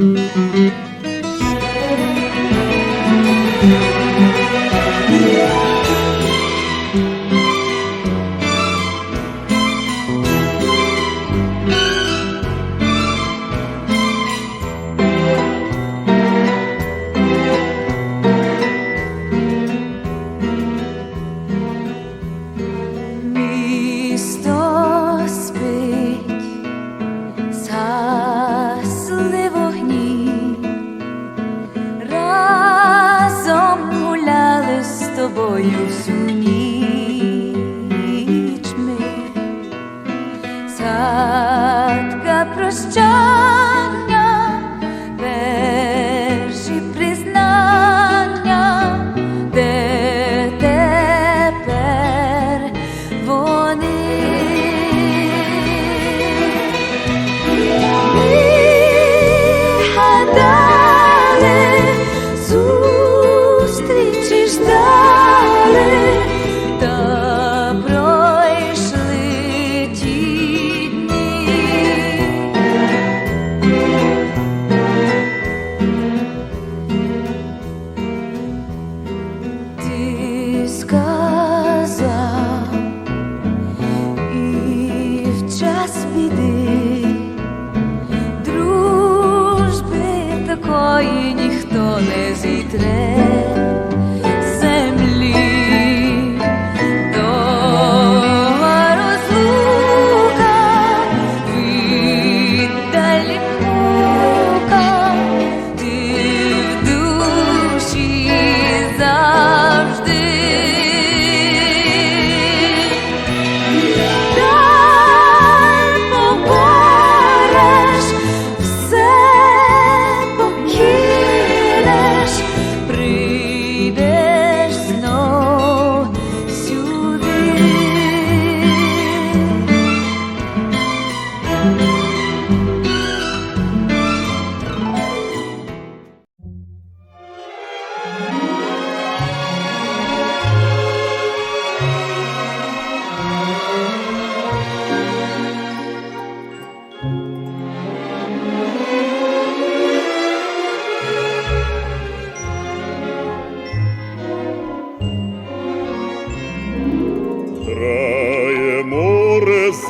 Місто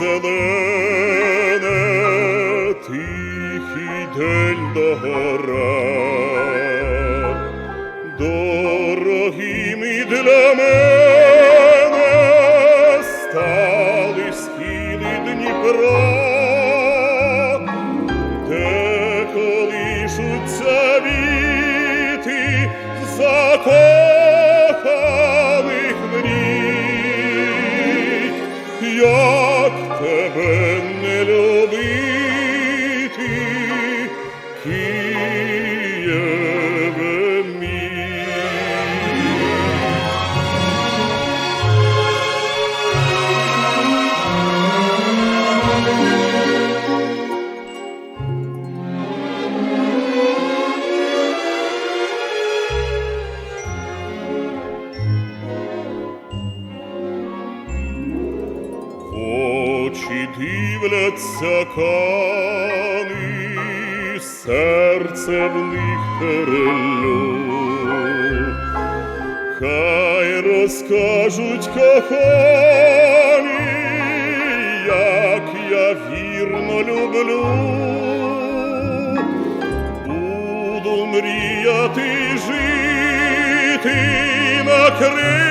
зелене, тихий день догора. Дорогими для мене стали схили Дніпра, де колишуться віти закоханих серце в них перелю. Хай розкажуть кохані, як я вірно люблю. Буду мріяти жити на крилах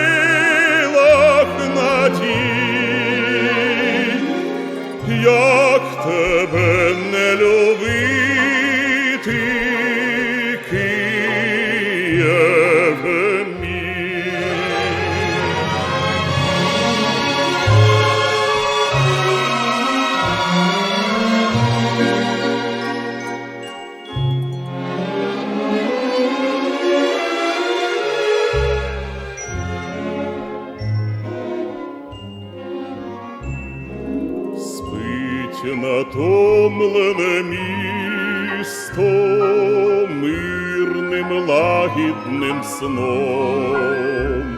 Улюблене місто мирним лагідним сном,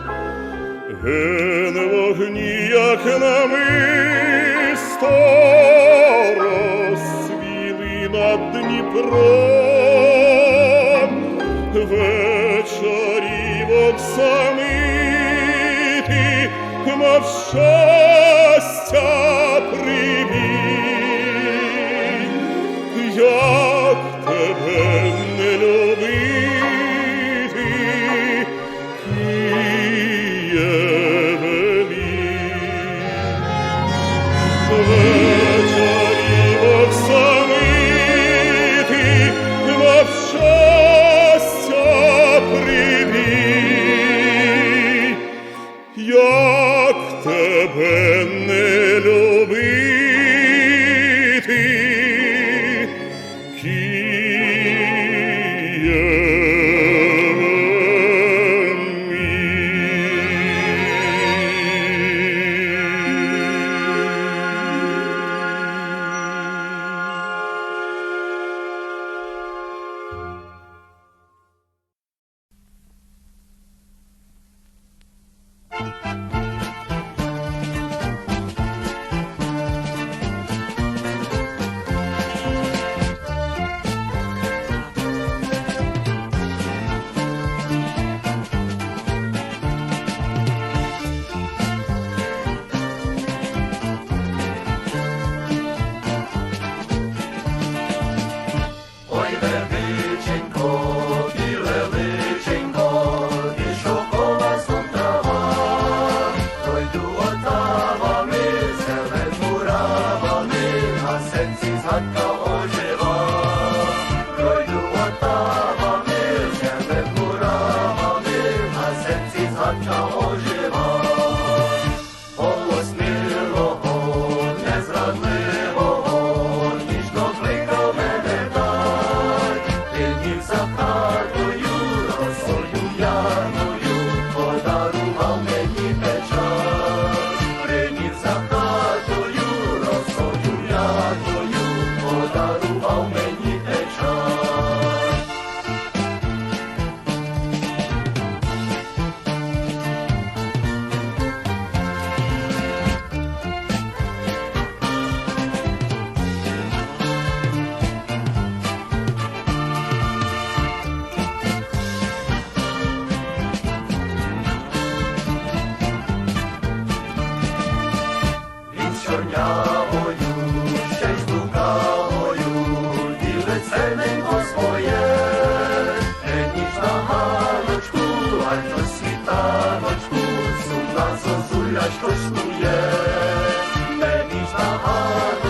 Ген вогні, як на мисто розсвіли над Дніпром, вечорівок самити мав щастя. Menișta Har.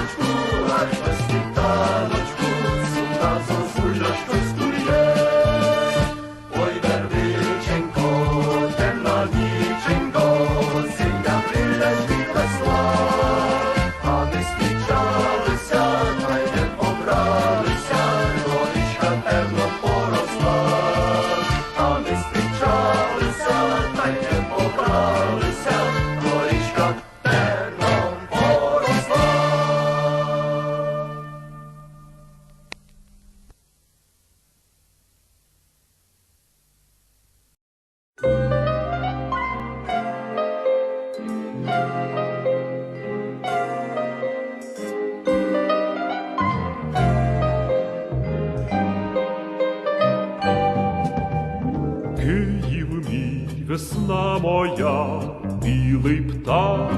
весна моя, білий птах,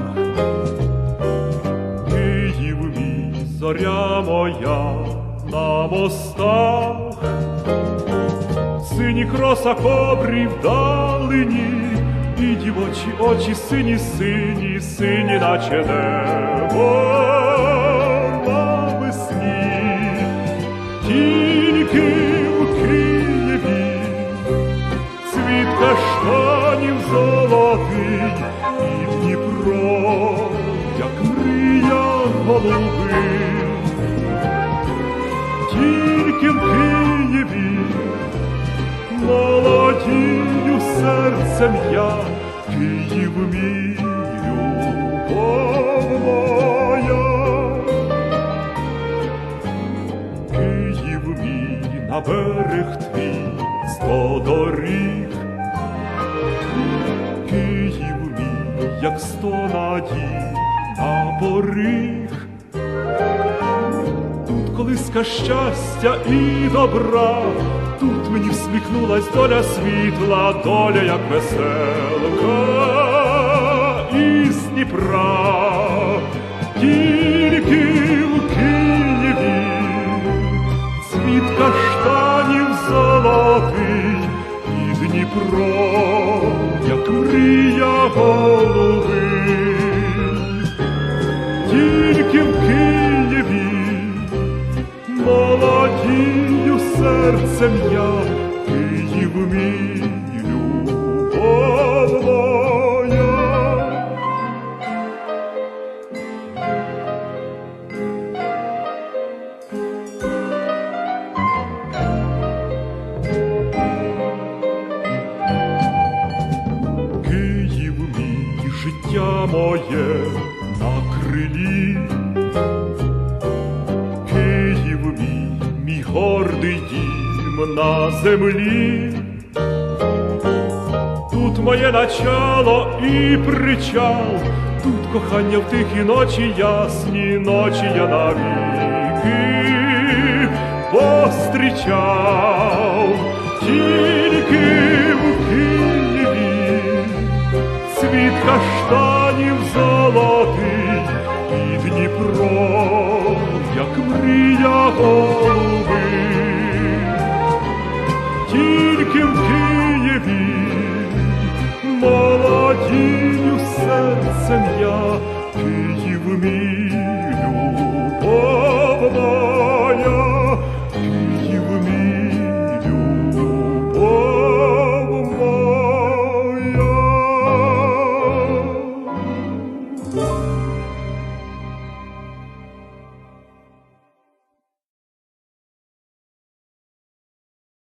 Київ мій, зоря моя на мостах, сині кроса кобрі вдалині, і дівочі очі сині, сині, сині, наче небо. голуби, тільки в Києві молодію серцем я Київ мій любов моя. Київ мій на берег твій сто доріг. Київ мій, як сто надій, на пори близька щастя і добра, тут мені всміхнулась доля світла, доля, як веселка із Дніпра, тільки в Києві, цвіт каштанів золотий, і Дніпро, як мрія голови. Серцем я, Київ мій любов моя. Київ мій життя моє на крилі. Дім на землі. Тут моє начало і причал, тут кохання в тихі ночі, ясні ночі я навіки пострічав, тільки в Києві цвіт каштанів золотий і Дніпро, як мрія Jahr